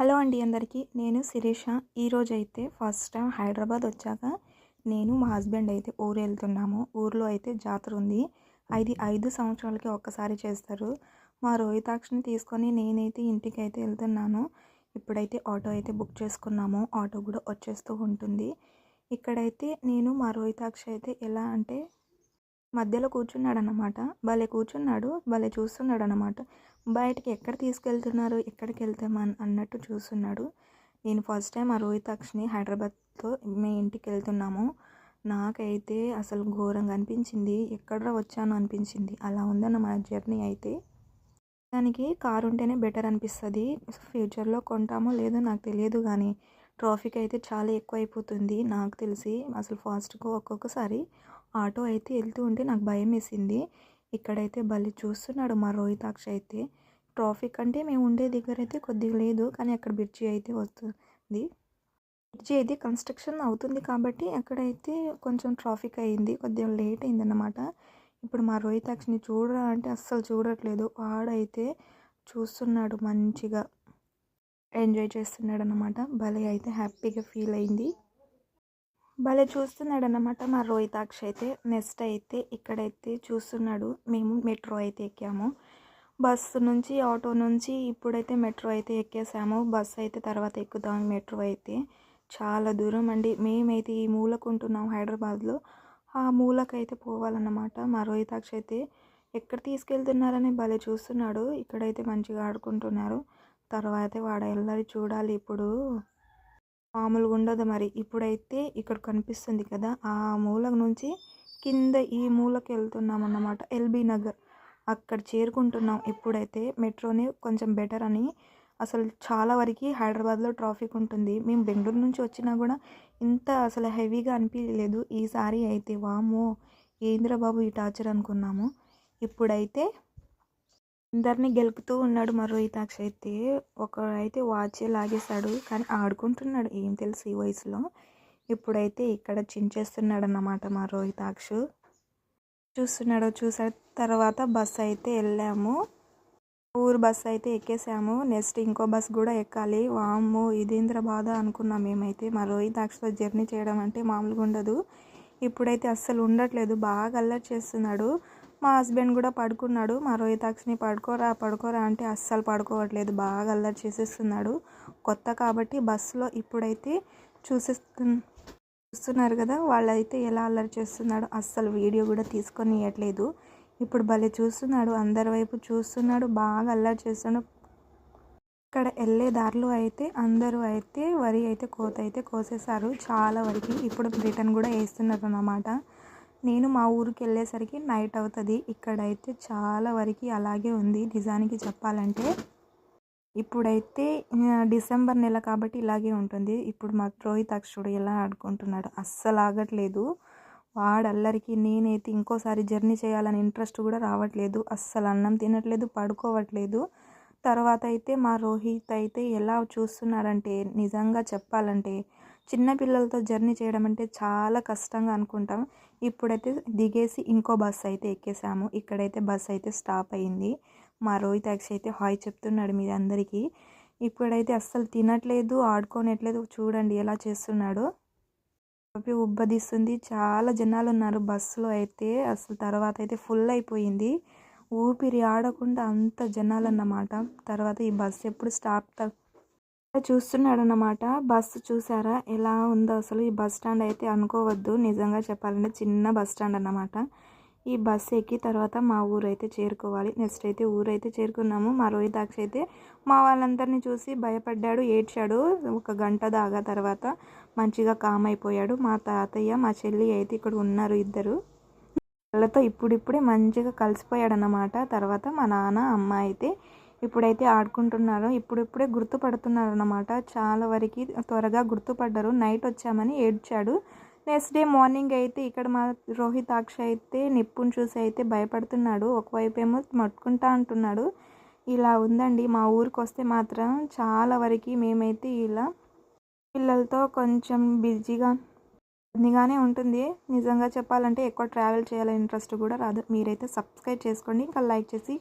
Hello అండి అందరికీ. నేను శిరీష. ఈరోజు అయితే ఫస్ట్ టైం హైదరాబాద్ వచ్చాక నేను మా హస్బెండ్ అయితే ఊరు వెళ్తున్నాము. ఊర్లో అయితే జాతర ఉంది. అది ఐదు సంవత్సరాలకి ఒక్కసారి చేస్తారు. మా రోహితాక్షని తీసుకొని నేనైతే ఇంటికి అయితే వెళ్తున్నాను. ఇప్పుడైతే ఆటో అయితే బుక్ చేసుకున్నాము. ఆటో కూడా వచ్చేస్తూ ఉంటుంది. ఇక్కడైతే నేను మా రోహితాక్ష అయితే ఎలా అంటే మధ్యలో కూర్చున్నాడు అన్నమాట భలే కూర్చున్నాడు భలే చూస్తున్నాడు అన్నమాట బయటికి ఎక్కడ తీసుకెళ్తున్నారు ఎక్కడికి వెళ్తామా అన్నట్టు చూస్తున్నాడు. నేను ఫస్ట్ టైం ఆ రోహితాక్షని హైదరాబాద్తో మేము ఇంటికి వెళ్తున్నాము నాకైతే అసలు ఘోరంగా అనిపించింది. ఎక్కడ వచ్చాను అనిపించింది. అలా ఉందన్న మా జర్నీ అయితే. దానికి కారు ఉంటేనే బెటర్ అనిపిస్తుంది. ఫ్యూచర్లో కొంటామో లేదో నాకు తెలియదు కానీ ట్రాఫిక్ అయితే చాలా ఎక్కువ అయిపోతుంది నాకు తెలిసి. అసలు ఫాస్ట్గా ఒక్కొక్కసారి ఆటో అయితే వెళ్తూ ఉంటే నాకు భయం వేసింది ఇక్కడైతే భలే చూస్తున్నాడు మా రోహితాక్ష అయితే. ట్రాఫిక్ అంటే మేము ఉండే దగ్గర అయితే కొద్దిగా లేదు కానీ అక్కడ బ్రిడ్జి అయితే వస్తుంది. బ్రిడ్జి అయితే కన్స్ట్రక్షన్ అవుతుంది కాబట్టి అక్కడైతే కొంచెం ట్రాఫిక్ అయింది కొద్దిగా లేట్ అయిందన్నమాట. ఇప్పుడు మా రోహితాక్షిని చూడరా అంటే అస్సలు చూడట్లేదు. ఆడైతే చూస్తున్నాడు మంచిగా. ఎంజాయ్ చేస్తున్నాడు అనమాట భలే అయితే హ్యాపీగా ఫీల్ అయింది. భలే చూస్తున్నాడు అన్నమాట మా రోహితాక్ష అయితే. నెక్స్ట్ అయితే ఇక్కడైతే చూస్తున్నాడు మేము మెట్రో అయితే ఎక్కాము. బస్సు నుంచి ఆటో నుంచి ఇప్పుడైతే మెట్రో అయితే ఎక్కేసాము. బస్సు అయితే తర్వాత ఎక్కుదాం మెట్రో అయితే. చాలా దూరం అండి. మేమైతే ఈ మూలకు ఉంటున్నాం హైదరాబాద్లో. ఆ మూలకైతే పోవాలన్నమాట మా రోహితాక్ష అయితే. ఎక్కడ తీసుకెళ్తున్నారని భలే చూస్తున్నాడు. ఇక్కడైతే మంచిగా ఆడుకుంటున్నారు. తర్వాత వాడు వెళ్ళాలి చూడాలి ఇప్పుడు. మామూలుగా ఉండదు మరి. ఇప్పుడైతే ఇక్కడ కనిపిస్తుంది కదా ఆ మూల నుంచి కింద ఈ మూలకి వెళ్తున్నాం అన్నమాట ఎల్బీ నగర్. అక్కడ చేరుకుంటున్నాం. ఇప్పుడైతే మెట్రోనే కొంచెం బెటర్ అని అసలు చాలా వరకు హైదరాబాద్లో ట్రాఫిక్ ఉంటుంది. మేము బెంగళూరు నుంచి వచ్చినా కూడా ఇంత అసలు హెవీగా అనిపించలేదు ఈసారి అయితే వామో ఏంద్రబాబు ఈ టార్చర్ అనుకున్నాము. ఇప్పుడైతే అందరినీ గెలుపుతూ ఉన్నాడు మా రోహితాక్ష అయితే. ఒకడైతే వాచ్ లాగేశాడు కానీ ఆడుకుంటున్నాడు. ఏం తెలుసు ఈ వయసులో. ఇప్పుడైతే ఇక్కడ చించేస్తున్నాడు అన్నమాట మా రోహితాక్ష చూస్తున్నాడో చూసాడు తర్వాత బస్ అయితే వెళ్ళాము. ఊరు బస్ అయితే ఎక్కేసాము. నెక్స్ట్ ఇంకో బస్ కూడా ఎక్కాలి. వామ్మో ఇదేంద్ర బాధ అనుకున్నాం మేమైతే. మా రోహితాక్షతో జర్నీ చేయడం అంటే మామూలుగా ఉండదు. ఇప్పుడైతే అస్సలు ఉండట్లేదు. బాగా అల్లరి చేస్తున్నాడు. మా హస్బెండ్ కూడా పడుకున్నాడు. మా రోహితాక్షిని పడుకోరా పడుకోరా అంటే అస్సలు పడుకోవట్లేదు. బాగా అల్లరి చేసేస్తున్నాడు. కొత్త కాబట్టి బస్సులో ఇప్పుడైతే చూసేస్తు చూస్తున్నారు కదా వాళ్ళైతే ఎలా అల్లరి చేస్తున్నాడు అస్సలు వీడియో కూడా తీసుకొని ఇవ్వట్లేదు ఇప్పుడు భలే చూస్తున్నాడు. అందరి వైపు చూస్తున్నాడు. బాగా అల్లరి చేస్తున్నాడు. ఇక్కడ వెళ్ళే దారిలో అయితే అందరూ అయితే వరి అయితే కోత అయితే కోసేశారు. చాలా వరకు ఇప్పుడు రిటర్న్ కూడా వేస్తున్నారు అన్నమాట. నేను మా ఊరికి వెళ్ళేసరికి నైట్ అవుతుంది. ఇక్కడైతే చాలా వరకు అలాగే ఉంది. నిజానికి చెప్పాలంటే ఇప్పుడైతే డిసెంబర్ నెల కాబట్టి ఇలాగే ఉంటుంది. ఇప్పుడు మా రోహిత్ అక్షుడు ఎలా ఆడుకుంటున్నాడు అస్సలు ఆగట్లేదు. వాడు అల్లరికి నేనైతే ఇంకోసారి జర్నీ చేయాలని ఇంట్రెస్ట్ కూడా రావట్లేదు. అస్సలు అన్నం తినట్లేదు పడుకోవట్లేదు. తర్వాత అయితే మా రోహిత్ అయితే ఎలా చూస్తున్నాడంటే నిజంగా చెప్పాలంటే చిన్నపిల్లలతో జర్నీ చేయడం అంటే చాలా కష్టంగా అనుకుంటాం. ఇప్పుడైతే దిగేసి ఇంకో బస్సు అయితే ఎక్కేసాము. ఇక్కడైతే బస్ అయితే స్టాప్ అయింది. మా రోహిత్ యాక్స్ అయితే హాయ్ చెప్తున్నాడు మీ అందరికీ. ఇప్పుడైతే అస్సలు తినట్లేదు ఆడుకోనట్లేదు. చూడండి ఎలా చేస్తున్నాడు. కాపీ ఉబ్బదిస్తుంది. చాలా జనాలు ఉన్నారు బస్సులో అయితే. అసలు తర్వాత అయితే ఫుల్ అయిపోయింది. ఊపిరి ఆడకుండా అంత జనాలు అన్నమాట తర్వాత ఈ బస్సు ఎప్పుడు స్టాప్ చూస్తున్నాడు అన్నమాట బస్సు చూసారా? ఎలా ఉందో అసలు ఈ బస్ స్టాండ్ అయితే అనుకోవద్దు. నిజంగా చెప్పాలంటే చిన్న బస్ స్టాండ్ అన్నమాట. ఈ బస్సు ఎక్కి తర్వాత మా ఊరు అయితే చేరుకోవాలి. నెక్స్ట్ అయితే ఊరు అయితే చేరుకున్నాము. మా రోహితాక్ష అయితే మా వాళ్ళందరినీ చూసి భయపడ్డాడు ఏడ్చాడు. ఒక గంట దాగా తర్వాత మంచిగా కామ్ అయిపోయాడు. మా తాతయ్య మా చెల్లి అయితే ఇక్కడ ఉన్నారు ఇద్దరు. వాళ్ళతో ఇప్పుడిప్పుడే మంచిగా కలిసిపోయాడు అన్నమాట తర్వాత మా నాన్న అమ్మ అయితే ఇప్పుడైతే ఆడుకుంటున్నారు. ఇప్పుడిప్పుడే గుర్తుపడుతున్నారు అనమాట చాలా వరకు త్వరగా గుర్తుపడ్డారు. నైట్ వచ్చామని ఏడ్చాడు. నెక్స్ట్ డే మార్నింగ్ అయితే ఇక్కడ మా రోహితాక్ష అయితే నిప్పుని చూసి అయితే భయపడుతున్నాడు. ఒకవైపు ఏమో మట్టుకుంటా అంటున్నాడు. ఇలా ఉందండి. మా ఊరికి వస్తే మాత్రం చాలా వరకు మేమైతే ఇలా పిల్లలతో కొంచెం బిజీగా ఇబ్బందిగానే ఉంటుంది. నిజంగా చెప్పాలంటే ఎక్కువ ట్రావెల్ చేయాలని ఇంట్రెస్ట్ కూడా రాదు. మీరైతే సబ్స్క్రైబ్ చేసుకోండి. ఇంకా లైక్ చేసి